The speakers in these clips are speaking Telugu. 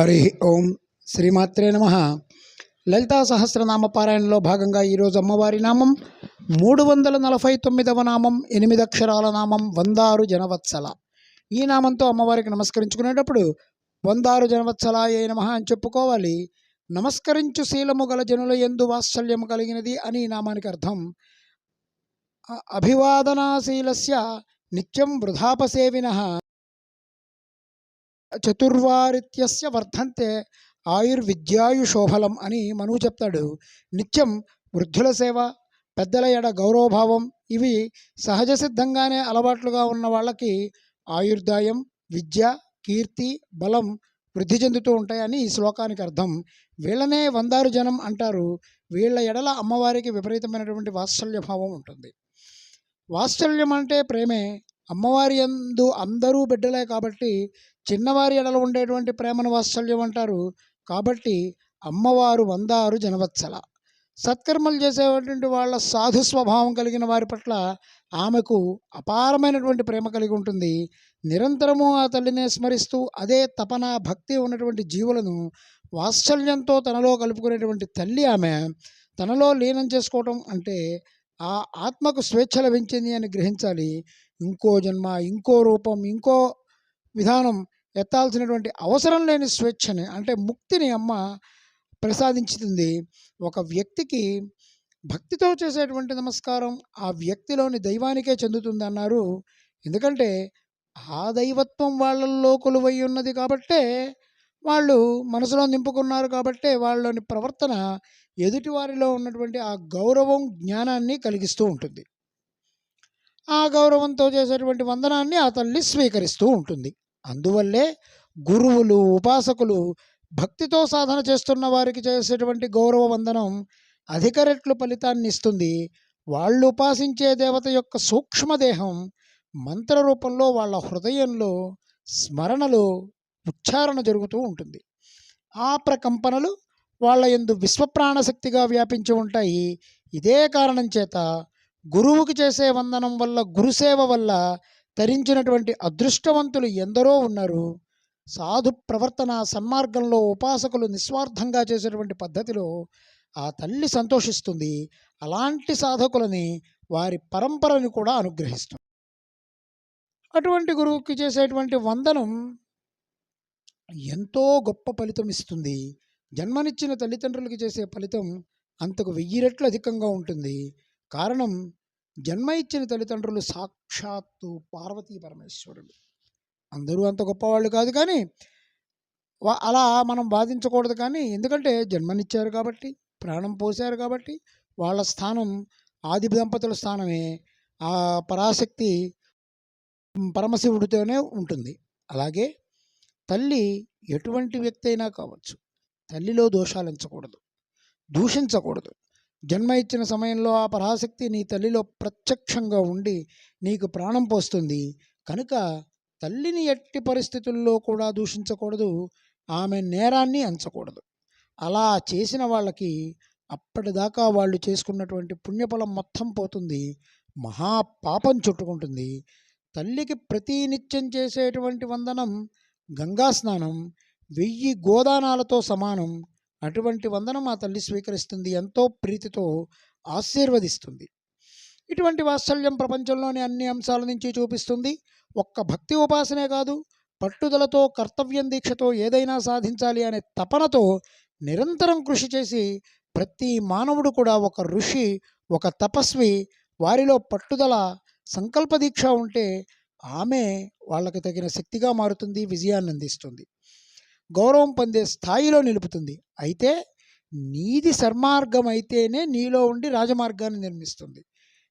హరి ఓం శ్రీమాత్రే నమ. లలితా సహస్రనామ పారాయణలో భాగంగా ఈరోజు అమ్మవారి నామం మూడు వందల నలభై తొమ్మిదవ నామం ఎనిమిది అక్షరాల నామం వందారు జనవత్సల. ఈ నామంతో అమ్మవారికి నమస్కరించుకునేటప్పుడు వందారు జనవత్సలాయ నమ అని చెప్పుకోవాలి. నమస్కరించు శీలము గల జనుల ఎందు వాత్సల్యము కలిగినది అని నామానికి అర్థం. అభివాదనాశీలస్య నిత్యం వృధాపసేవిన. చతుర్వారిత్యస్య వర్ధంతే ఆయుర్విద్యాయుషోఫలం అని మనువు చెప్తాడు. నిత్యం వృద్ధుల సేవ పెద్దల ఎడ గౌరవభావం ఇవి సహజ సిద్ధంగానే అలవాట్లుగా ఉన్న వాళ్ళకి ఆయుర్దాయం విద్య కీర్తి బలం వృద్ధి చెందుతూ ఉంటాయని ఈ శ్లోకానికి అర్థం. వీళ్ళనే వందారు జనం అంటారు. వీళ్ళ ఎడల అమ్మవారికి విపరీతమైనటువంటి వాత్సల్య భావం ఉంటుంది. వాత్సల్యం అంటే ప్రేమే. అమ్మవారి యందు అందరూ బిడ్డలే కాబట్టి చిన్నవారి ఎడల ఉండేటువంటి ప్రేమను వాత్సల్యం అంటారు. కాబట్టి అమ్మవారు వందారు జనవత్సల. సత్కర్మలు చేసేటువంటి వాళ్ళ సాధు స్వభావం కలిగిన వారి పట్ల ఆమెకు అపారమైనటువంటి ప్రేమ కలిగి ఉంటుంది. నిరంతరము ఆ తల్లినే స్మరిస్తూ అదే తపన భక్తి ఉన్నటువంటి జీవులను వాత్సల్యంతో తనలో కలుపుకునేటువంటి తల్లి ఆమె తనలో లీనం చేసుకోవటం అంటే ఆ ఆత్మకు స్వేచ్ఛ లభించింది అని గ్రహించాలి. ఇంకో జన్మ ఇంకో రూపం ఇంకో విధానం ఎత్తాల్సినటువంటి అవసరం లేని స్వేచ్ఛని అంటే ముక్తిని అమ్మ ప్రసాదించుతుంది ఒక వ్యక్తికి భక్తితో చేసేటువంటి నమస్కారం ఆ వ్యక్తిలోని దైవానికే చెందుతుంది అన్నారు. ఎందుకంటే ఆ దైవత్వం వాళ్ళల్లో కొలువై ఉన్నది కాబట్టే వాళ్ళు మనసులో నింపుకున్నారు కాబట్టే వాళ్ళలోని ప్రవర్తన ఎదుటివారిలో ఉన్నటువంటి ఆ గౌరవం జ్ఞానాన్ని కలిగిస్తూ ఉంటుంది. ఆ గౌరవంతో చేసేటువంటి వందనాన్ని ఆ తల్లి స్వీకరిస్తూ ఉంటుంది. అందువల్లే గురువులు ఉపాసకులు భక్తితో సాధన చేస్తున్న వారికి చేసేటువంటి గౌరవ వందనం అధిక రెట్లు ఫలితాన్ని ఇస్తుంది. వాళ్ళు ఉపాసించే దేవత యొక్క సూక్ష్మదేహం మంత్ర రూపంలో వాళ్ళ హృదయంలో స్మరణలో ఉచ్చారణ జరుగుతూ ఉంటుంది. ఆ ప్రకంపనలు వాళ్ళ ఎందు విశ్వప్రాణశక్తిగా వ్యాపించి ఉంటాయి. ఇదే కారణం చేత గురువుకి చేసే వందనం వల్ల గురుసేవ వల్ల తరించినటువంటి అదృష్టవంతులు ఎందరో ఉన్నారు. సాధు ప్రవర్తన సన్మార్గంలో ఉపాసకులు నిస్వార్థంగా చేసేటువంటి పద్ధతిలో ఆ తల్లి సంతోషిస్తుంది. అలాంటి సాధకులని వారి పరంపరని కూడా అనుగ్రహిస్తుంది. అటువంటి గురువుకి చేసేటువంటి వందనం ఎంతో గొప్ప ఫలితం ఇస్తుంది. జన్మనిచ్చిన తల్లిదండ్రులకి చేసే ఫలితం అంతకు వెయ్యి రెట్లు అధికంగా ఉంటుంది. కారణం జన్మ ఇచ్చిన తల్లిదండ్రులు సాక్షాత్తు పార్వతీ పరమేశ్వరుడు అందరూ అంత గొప్పవాళ్ళు కాదు కానీ అలా మనం బాధించకూడదు కానీ ఎందుకంటే జన్మనిచ్చారు కాబట్టి ప్రాణం పోశారు కాబట్టి వాళ్ళ స్థానం ఆది దంపతుల స్థానమే ఆ పరాశక్తి పరమశివుడితోనే ఉంటుంది. అలాగే తల్లి ఎటువంటి వ్యక్తి అయినా కావచ్చు తల్లిలో దోషాలు ఎంచకూడదు దూషించకూడదు. జన్మ ఇచ్చిన సమయంలో ఆ పరాశక్తి నీ తల్లిలో ప్రత్యక్షంగా ఉండి నీకు ప్రాణం పోస్తుంది. కనుక తల్లిని ఎట్టి పరిస్థితుల్లో కూడా దూషించకూడదు. ఆమె నేరాన్ని అంచకూడదు. అలా చేసిన వాళ్ళకి అప్పటిదాకా వాళ్ళు చేసుకున్నటువంటి పుణ్యఫలం మొత్తం పోతుంది. మహా పాపం చుట్టుకుంటుంది. తల్లికి ప్రతి నిత్యం చేసేటువంటి వందనం గంగా స్నానం వెయ్యి గోదానాలతో సమానం అటువంటి వందనం మా తల్లి స్వీకరిస్తుంది ఎంతో ప్రీతితో ఆశీర్వదిస్తుంది. ఇటువంటి వాత్సల్యం ప్రపంచంలోని అన్ని అంశాల నుంచి చూపిస్తుంది. ఒక్క భక్తి ఉపాసనే కాదు పట్టుదలతో కర్తవ్యం దీక్షతో ఏదైనా సాధించాలి అనే తపనతో నిరంతరం కృషి చేసి ప్రతి మానవుడు కూడా ఒక ఋషి ఒక తపస్వి వారిలో పట్టుదల సంకల్ప దీక్ష ఉంటే ఆమె వాళ్ళకి తగిన శక్తిగా మారుతుంది విజయాన్ని అందిస్తుంది. గౌరవం పొందే స్థాయిలో నిలుపుతుంది. అయితే నీది సన్మార్గం అయితేనే నీలో ఉండి రాజమార్గాన్ని నిర్మిస్తుంది.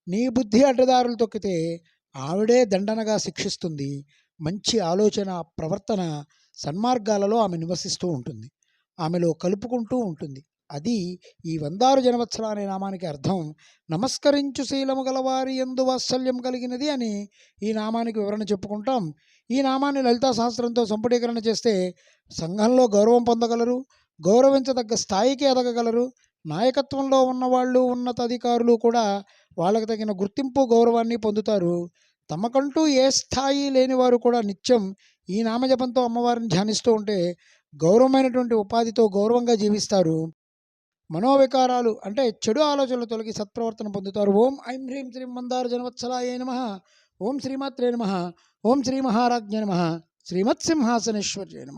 నీ బుద్ధి అడ్డదారులు తొక్కితే ఆవిడే దండనగా శిక్షిస్తుంది. మంచి ఆలోచన ప్రవర్తన సన్మార్గాలలో ఆమె నివసిస్తూ ఉంటుంది. ఆమెలో కలుపుకుంటూ ఉంటుంది. అది ఈ వందారు జనవత్సల అనే నామానికి అర్థం. నమస్కరించు శీలము గలవారి ఎందు వాత్సల్యం కలిగినది అని ఈ నామానికి వివరణ చెప్పుకుంటాం. ఈ నామాన్ని లలితా సహస్రంతో సంపుటీకరణ చేస్తే సంఘంలో గౌరవం పొందగలరు గౌరవించదగ్గ స్థాయికి ఎదగగలరు నాయకత్వంలో ఉన్నవాళ్ళు ఉన్నతాధికారులు కూడా వాళ్ళకి తగిన గుర్తింపు గౌరవాన్ని పొందుతారు. తమకంటూ ఏ స్థాయి లేనివారు కూడా నిత్యం ఈ నామజపంతో అమ్మవారిని ధ్యానిస్తూ ఉంటే గౌరవమైనటువంటి ఉపాధితో గౌరవంగా జీవిస్తారు. మనోవికారాలు అంటే చెడు ఆలోచనలు తొలగి సత్ప్రవర్తన పొందుతారు. ఓం ఐం హ్రీం శ్రీం మందార జనవత్సలాయ నమ. ఓం శ్రీమాత్రే నమ. ఓం శ్రీ మహారాజ్ఞ నమ. శ్రీమత్సింహాసనేశ్వర్య నమ.